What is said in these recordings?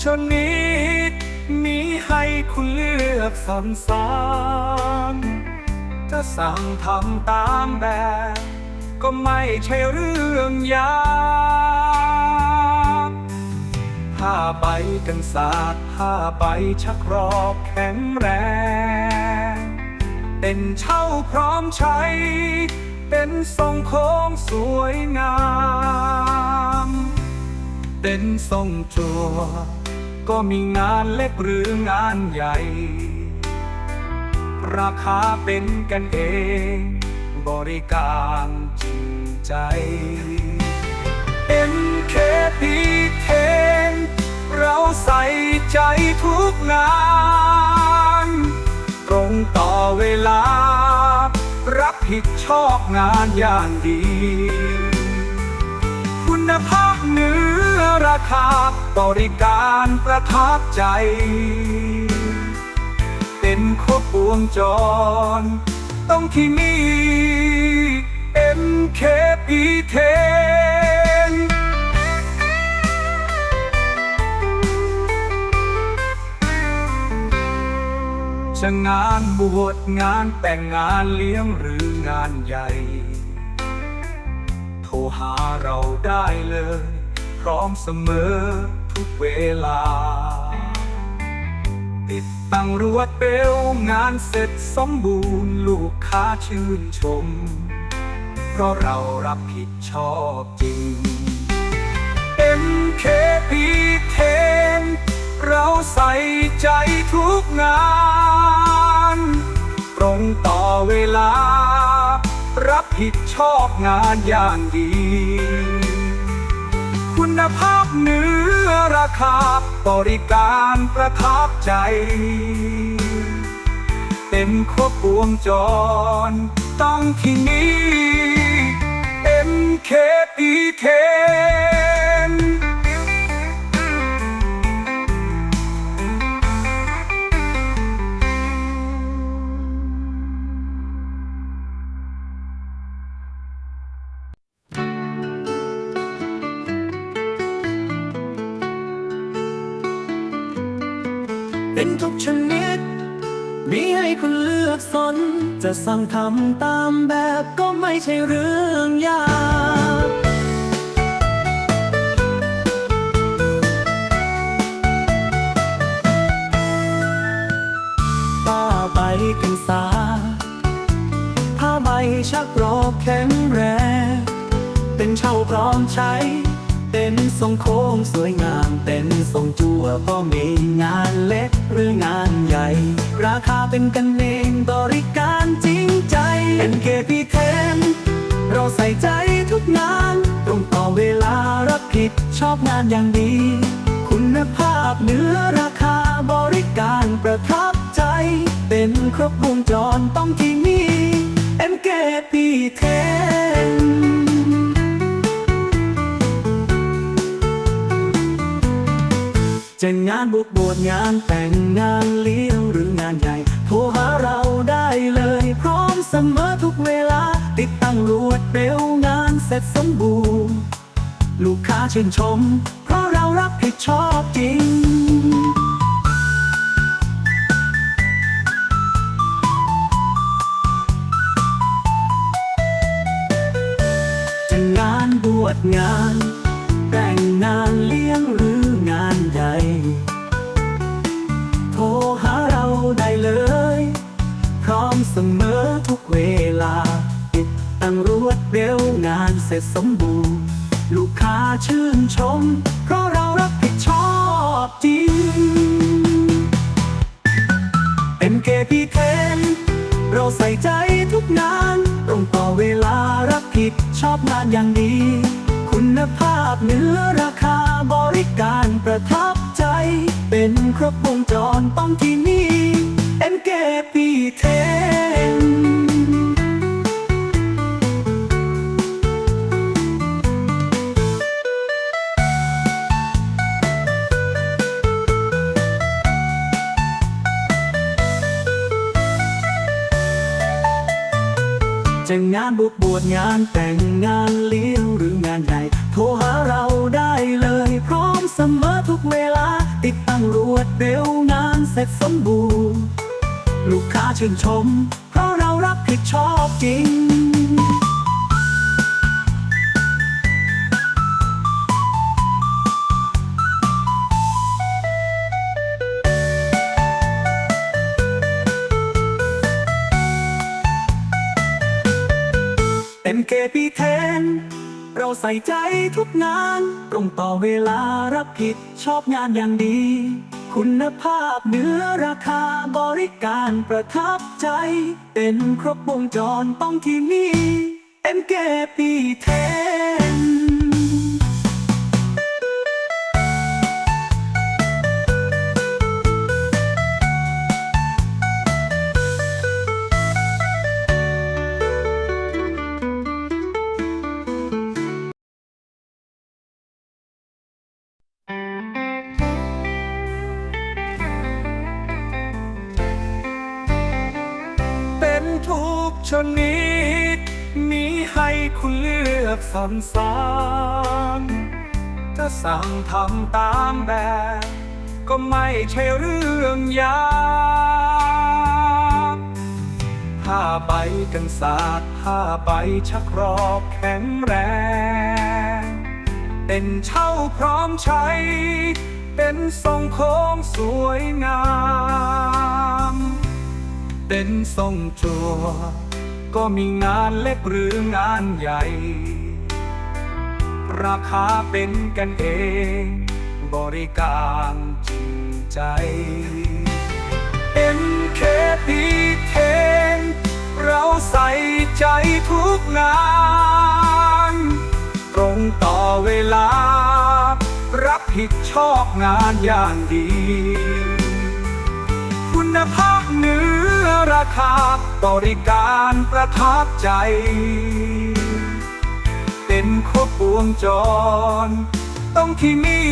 ชนิดมีให้คุณเลือกสรรสารจะสั่งทำตามแบบ ก็ไม่ใช่เรื่องยากผ้าใบกันศาสตร์ผ้าใบชักรอกแข็งแรง เป็นเช่าพร้อมใช้ เป็นทรงโค้งสวยงาม เป็นทรงจัว ก็มีงานเล็กหรืองานใหญ่ ราคาเป็นกันเอง บริการจริงใจ MKP เทนเราใส่ใจทุกงาน ตรงต่อเวลา รับผิดชอบงานอย่างดี คุณภาพเนื้อราคาบริการประทับใจ เป็นครบวงจร ต้องที่นี่ MKP เทนจะงานบวชงานแต่งงานเลี้ยงหรืองานใหญ่ รหาเราได้เลย พร้อมเสมอทุกเวลา ติดตั้งรวดเร็วงานเสร็จสมบูรณ์ลูกค้าชื่นชม เพราะเรารับผิดชอบจริง MKP เทนเราใส่ใจทุกงาน ตรงต่อเวลา ผิดชอบงานอย่างดี คุณภาพเนื้อราคาบริการประทับใจ เป็นครบวงจร ต้องที่นี่ MKP เป็นทุกชนิด มีให้คุณเลือกสน จะสั่งทำตามแบบก็ไม่ใช่เรื่องยากป้าใบกันสาผ้าใบชักรอกแข็งแรงเป็นเช่าพร้อมใช้เป็นทรงโค้งสวยงาม เป็นทรงจั่วก็มีงานเล็ก หรืองานใหญ่ ราคาเป็นกันเองบริการจริงใจ NKP10 เราใส่ใจทุกงานตรงต่อเวลารับผิดชอบงานอย่างดี คุณภาพเนื้อราคาบริการประทับใจ เป็นครบวงจรต้องที่นี่ MKP10 านบุกบวชงานแต่งงานเลี้ยงหรืองานใหญ่โทรหาเราได้เลย พร้อมเสมอทุกเวลา ติดตั้งรวดเร็วงานเสร็จสมบูรณ์ ลูกค้าชื่นชม เพราะเรารับผิดชอบจริงงานบวชงาน แต่งงาน ตั้งรวดเร็วงานเสร็จสมบูรณ์ ลูกค้าชื่นชม เพราะเรารับผิดชอบจริง MKP เทนเราใส่ใจทุกงานตรงต่อเวลารับผิดชอบงานอย่างดี คุณภาพเนื้อราคาบริการประทับใจ เป็นครบวงจรต้องที่นี่ MKP จะงานบุกบวชงานแต่งงานเลี้ยงหรืองานใดโทรหาเราได้เลย พร้อมเสมอทุกเวลา ติดตั้งรวดเร็วงานเสร็จสมบูรณ์ ลูกค้าชื่นชม เพราะเรารับผิดชอบจริง ปีเทน เราใส่ใจทุกงาน ตรงต่อเวลารับผิดชอบงานอย่างดี คุณภาพเนื้อราคาบริการประทับใจ เป็นครบวงจรต้องที่นี่เอ็มเทน คุณเลือกสรรสารจะสั่งทำตามแบบ ก็ไม่ใช่เรื่องยากผ้าใบกันศาสตร์ผ้าใบชักรอกแข็งแรง เป็นเช่าพร้อมใช้ เป็นทรงโค้งสวยงาม เป็นทรงจัว ก็มีงานเล็กหรืองานใหญ่ ราคาเป็นกันเอง บริการจริงใจ MKP เทนเราใส่ใจทุกงาน ตรงต่อเวลา รับผิดชอบงานอย่างดี คุณภาพเนื้อราคา บริการประทับใจ เป็นครบวงจร ต้องที่นี่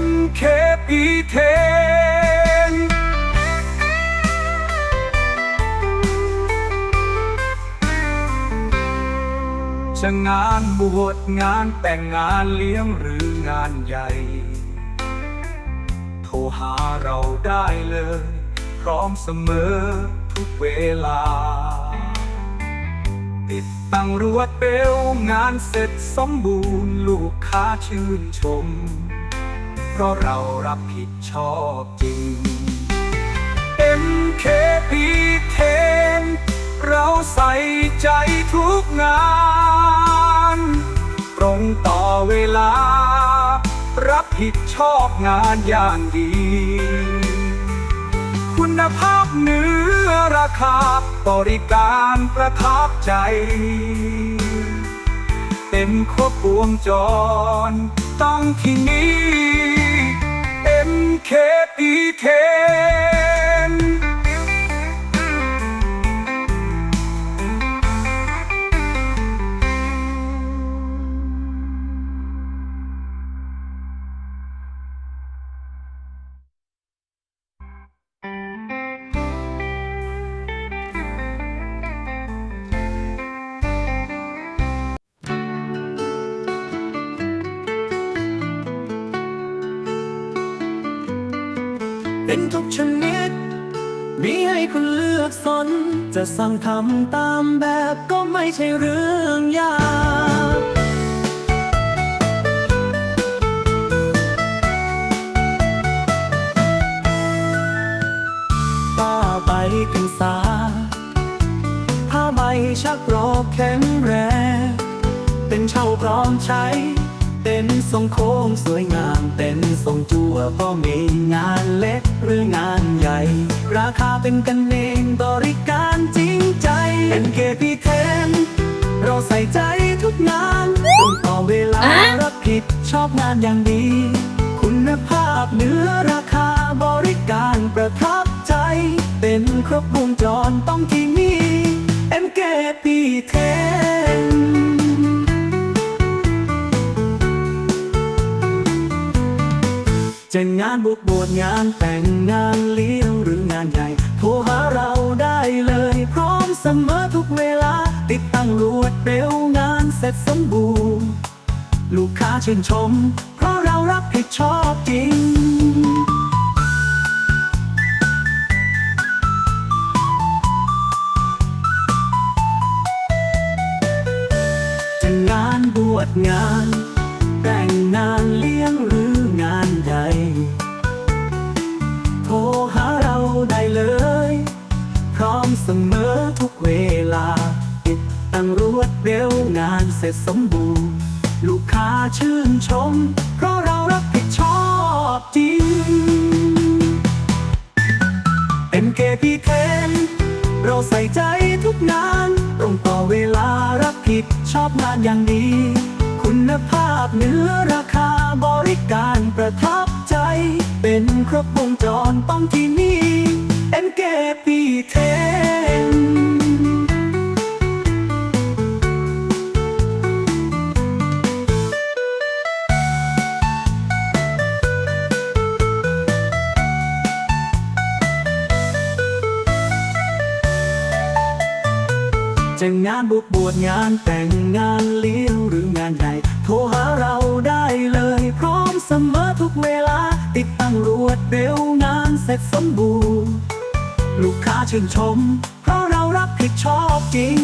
MKP เทนจะงานบวชงานแต่งงานเลี้ยงหรืองานใหญ่ รหาเราได้เลย พร้อมเสมอทุกเวลา ติดตั้งรวดเร็วงานเสร็จสมบูรณ์ลูกค้าชื่นชม เพราะเรารับผิดชอบจริง MKP เทนเราใส่ใจทุกงาน ตรงต่อเวลา ผิดชอบงานอย่างดี คุณภาพเนื้อราคาบริการประทับใจ เป็นครบวงจร ต้องที่นี่ MKP เป็นทุกชนิด มีให้คุณเลือกสน จะสั่งทำตามแบบก็ไม่ใช่เรื่องยากป้าไปกันสาผ้าไหมชักรอกแข็งแรง เป็นเช่าพร้อมใช้ เต้นทรงโค้งสวยงามเต้นทรงจั่วก็มีงานเล็กหรืองานใหญ่ ราคาเป็นกันเองบริการจริงใจเป็นเกพีเทนเราใส่ใจทุกงานต้องต่อเวลารับผิดชอบงานอย่างดี คุณภาพเนื้อราคาบริการประทับใจ เป็นครบวงจรต้องที่นี่ MKP 10 จะงานบุกบวชงานแต่งงานเลี้ยงหรืองานใหญ่ โทรหาเราได้เลย พร้อมเสมอทุกเวลา ติดตั้งรวดเร็วงานเสร็จสมบูรณ์ ลูกค้าชื่นชม เพราะเรารับผิดชอบจริงจะงานบวชงาน แต่งงานเลี้ยงหรือ เสมอทุกเวลา ติดตั้งรวดเร็วงานเสร็จสมบูรณ์ ลูกค้าชื่นชม เพราะเรารับผิดชอบจริง MKP เทนเราใส่ใจทุกงานตรงต่อเวลารับผิดชอบงานอย่างดี คุณภาพเนื้อราคาบริการประทับใจ เป็นครบวงจรต้องที่นี่ MKP เจะงานบุกบวชงานแต่งงานเลี้ยงหรืองานใดโทรหาเราได้เลย พร้อมเสมอทุกเวลา ติดตั้งรวดเร็วงานเสร็จสมบูรณ์ ลูกค้าชื่นชม เพราะเรารับผิดชอบจริง